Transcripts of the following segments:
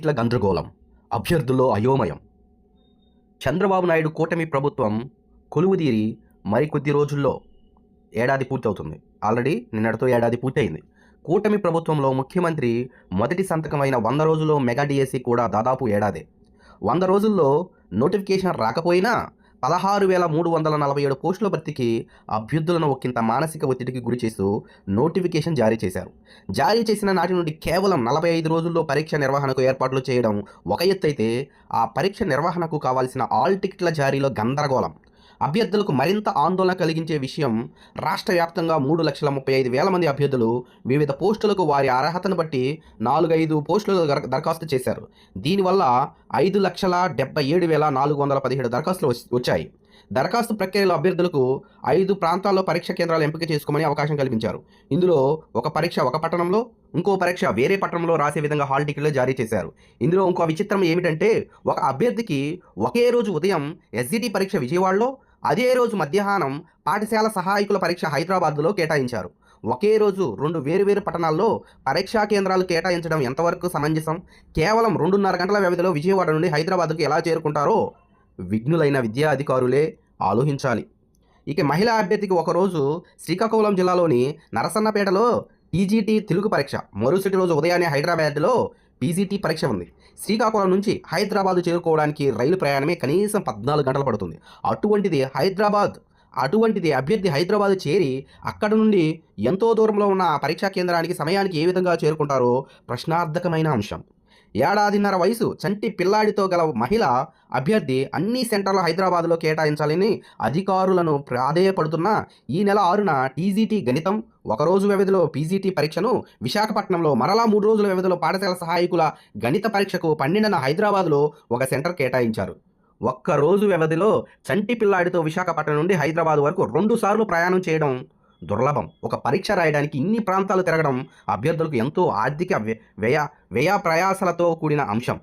టికెట్ల గందరగోళం అభ్యర్థుల్లో అయోమయం. చంద్రబాబు నాయుడు కూటమి ప్రభుత్వం కొలువుదీరి మరికొద్ది రోజుల్లో ఏడాది పూర్తవుతుంది. ఆల్రెడీ నిన్నటితో ఏడాది పూర్తయింది. కూటమి ప్రభుత్వంలో ముఖ్యమంత్రి మొదటి సంతకమైన వంద రోజుల్లో మెగా డిఎస్సి కూడా దాదాపు ఏడాదే. వంద రోజుల్లో నోటిఫికేషన్ రాకపోయినా పదహారు వేల మూడు వందల నలభై ఏడు పోస్టుల భర్తీకి అభ్యర్థులను ఒకంత మానసిక ఒత్తిడికి గురి చేస్తూ నోటిఫికేషన్ జారీ చేశారు. జారీ చేసిన నాటి నుండి కేవలం నలభై ఐదు రోజుల్లో పరీక్ష నిర్వహణకు ఏర్పాట్లు చేయడం ఒక ఎత్తు అయితే ఆ పరీక్ష నిర్వహణకు కావాల్సిన ఆల్ టికెట్ల జారీలో గందరగోళం. అభ్యర్థులకు మరింత ఆందోళన కలిగించే విషయం రాష్ట్ర వ్యాప్తంగా మూడు లక్షల ముప్పై ఐదు వేల మంది అభ్యర్థులు వివిధ పోస్టులకు వారి అర్హతను బట్టి నాలుగైదు పోస్టులు దరఖాస్తు చేశారు. దీనివల్ల ఐదు లక్షల డెబ్బై ఏడు వేల నాలుగు వందల పదిహేడు దరఖాస్తులు వచ్చాయి. దరఖాస్తు ప్రక్రియలో అభ్యర్థులకు ఐదు ప్రాంతాల్లో పరీక్ష కేంద్రాలు ఎంపిక చేసుకోమని అవకాశం కల్పించారు. ఇందులో ఒక పరీక్ష ఒక పట్టణంలో ఇంకో పరీక్ష వేరే పట్టణంలో రాసే విధంగా హాల్ టికెట్లు జారీ చేశారు. ఇందులో ఇంకో విచిత్రం ఏమిటంటే ఒక అభ్యర్థికి ఒకే రోజు ఉదయం ఎస్జిటి పరీక్ష విజయవాడలో అదే రోజు మధ్యాహ్నం పాఠశాల సహాయకుల పరీక్ష హైదరాబాద్లో కేటాయించారు. ఒకే రోజు రెండు వేరువేరు పట్టణాల్లో పరీక్షా కేంద్రాలు కేటాయించడం ఎంతవరకు సమంజసం? కేవలం రెండున్నర గంటల వ్యవధిలో విజయవాడ నుండి హైదరాబాద్కు ఎలా చేరుకుంటారో విఘ్నులైన విద్యా అధికారులే ఆలోచించాలి. ఇక మహిళా అభ్యర్థికి ఒకరోజు శ్రీకాకుళం జిల్లాలోని నరసన్నపేటలో టీజీటీ తెలుగు పరీక్ష. మరుసటి రోజు ఉదయాన్నే హైదరాబాద్లో పీజీటీ పరీక్ష ఉంది. శ్రీకాకుళం నుంచి హైదరాబాద్ చేరుకోవడానికి రైలు ప్రయాణమే కనీసం పద్నాలుగు గంటలు పడుతుంది. అటువంటిది హైదరాబాద్ అటువంటిది అభ్యర్థి హైదరాబాద్ చేరి అక్కడ నుండి ఎంతో దూరంలో ఉన్న పరీక్షా కేంద్రానికి సమయానికి ఏ విధంగా చేరుకుంటారో ప్రశ్నార్థకమైన అంశం. ఏడాదిన్నర వయసు చంటి పిల్లాడితో గల మహిళ అభ్యర్థి అన్ని సెంటర్లు హైదరాబాద్లో కేటాయించాలని అధికారులను ప్రాధేయపడుతున్న ఈ నెల ఆరున టీజీటీ గణితం ఒకరోజు వ్యవధిలో పీజీటీ పరీక్షను విశాఖపట్నంలో మరలా మూడు రోజుల వ్యవధిలో పాఠశాల సహాయకుల గణిత పరీక్షకు పన్నెండున హైదరాబాద్లో ఒక సెంటర్ కేటాయించారు. ఒక్క రోజు వ్యవధిలో చంటి పిల్లాడితో విశాఖపట్నం నుండి హైదరాబాద్ వరకు రెండు సార్లు ప్రయాణం చేయడం దుర్లభం. ఒక పరీక్ష రాయడానికి ఇన్ని ప్రాంతాలు తిరగడం అభ్యర్థులకు ఎంతో ఆర్థిక వ్య- వ్యయ వ్యయ ప్రయాసలతో కూడిన అంశం.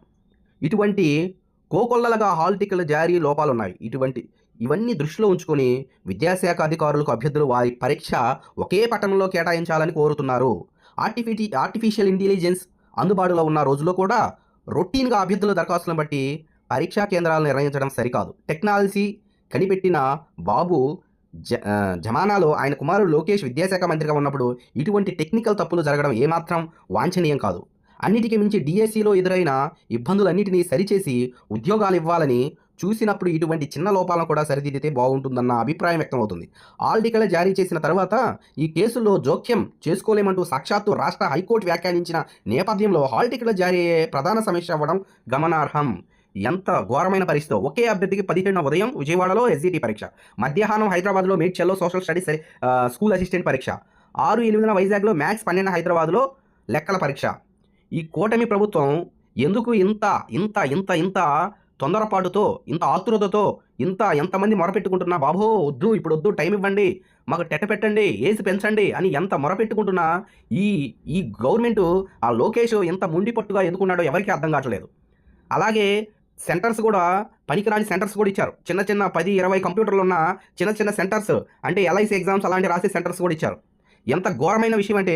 ఇటువంటి కోకొల్లలుగా హాల్ టికెట్ల జారీ లోపాలున్నాయి. ఇటువంటి ఇవన్నీ దృష్టిలో ఉంచుకొని విద్యాశాఖ అధికారులకు అభ్యర్థులు వారి పరీక్ష ఒకే పట్టణంలో కేటాయించాలని కోరుతున్నారు. ఆర్టిఫిటి ఆర్టిఫిషియల్ ఇంటెలిజెన్స్ అందుబాటులో ఉన్న రోజుల్లో కూడా రొటీన్గా అభ్యర్థుల దరఖాస్తులను బట్టి పరీక్షా కేంద్రాలు నిర్ణయించడం సరికాదు. టెక్నాలజీ కనిపెట్టిన బాబు జ జమానాలో ఆయన కుమారుడు లోకేష్ విద్యాశాఖ మంత్రిగా ఉన్నప్పుడు ఇటువంటి టెక్నికల్ తప్పులు జరగడం ఏమాత్రం వాంఛనీయం కాదు. అన్నిటికీ మించి డిఎస్సిలో ఎదురైన ఇబ్బందులన్నింటినీ సరిచేసి ఉద్యోగాలు ఇవ్వాలని చూసినప్పుడు ఇటువంటి చిన్న లోపాలను కూడా సరిదిద్దితే బాగుంటుందన్న అభిప్రాయం వ్యక్తమవుతుంది. ఆల్ జారీ చేసిన తర్వాత ఈ కేసుల్లో జోక్యం చేసుకోలేమంటూ సాక్షాత్తు రాష్ట్ర హైకోర్టు వ్యాఖ్యానించిన నేపథ్యంలో హాల్ టికెట్ల జారీ అయ్యే ప్రధాన సమస్య అవ్వడం గమనార్హం. ఎంత ఘోరమైన పరిస్థితి? ఒకే అభ్యర్థికి పదిహేను ఉదయం విజయవాడలో ఎస్జిటి పరీక్ష మధ్యాహ్నం హైదరాబాద్లో మేడ్చల్లో సోషల్ స్టడీస్ స్కూల్ అసిస్టెంట్ పరీక్ష ఆరు ఎనిమిదిన వైజాగ్లో మ్యాథ్స్ పన్నెండు హైదరాబాద్లో లెక్కల పరీక్ష. ఈ కూటమి ప్రభుత్వం ఎందుకు ఇంత ఇంత ఇంత ఇంత తొందరపాటుతో ఇంత ఆతురతతో ఇంత ఎంతమంది మొరపెట్టుకుంటున్నా? బాబో వద్దు ఇప్పుడు వద్దు టైం ఇవ్వండి మాకు టెట పెట్టండి ఏసి పెంచండి అని ఎంత మొరపెట్టుకుంటున్నా? ఈ ఈ గవర్నమెంట్ ఆ లోకేష్ ఎంత ముండి పట్టుగా ఎందుకున్నాడో ఎవరికీ అర్థం కావట్లేదు. అలాగే సెంటర్స్ కూడా పనికిరాని సెంటర్స్ కూడా ఇచ్చారు. చిన్న చిన్న పది ఇరవై కంప్యూటర్లు ఉన్న చిన్న చిన్న సెంటర్స్ అంటే ఎల్ఐసి ఎగ్జామ్స్ అలాంటి రాసే సెంటర్స్ కూడా ఇచ్చారు. ఎంత ఘోరమైన విషయం అంటే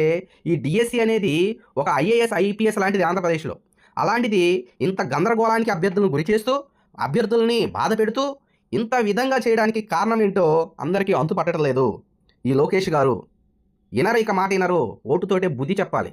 ఈ డిఎస్సి అనేది ఒక ఐఏఎస్ ఐపీఎస్ లాంటిది ఆంధ్రప్రదేశ్లో. అలాంటిది ఇంత గందరగోళానికి అభ్యర్థులను గురి చేస్తూ అభ్యర్థుల్ని బాధ పెడుతూ ఇంత విధంగా చేయడానికి కారణం ఏంటో అందరికీ అంతు పట్టడం లేదు ఈ లోకేష్ గారు వినరు ఇక మాట వినరు ఓటుతోటే బుద్ధి చెప్పాలి.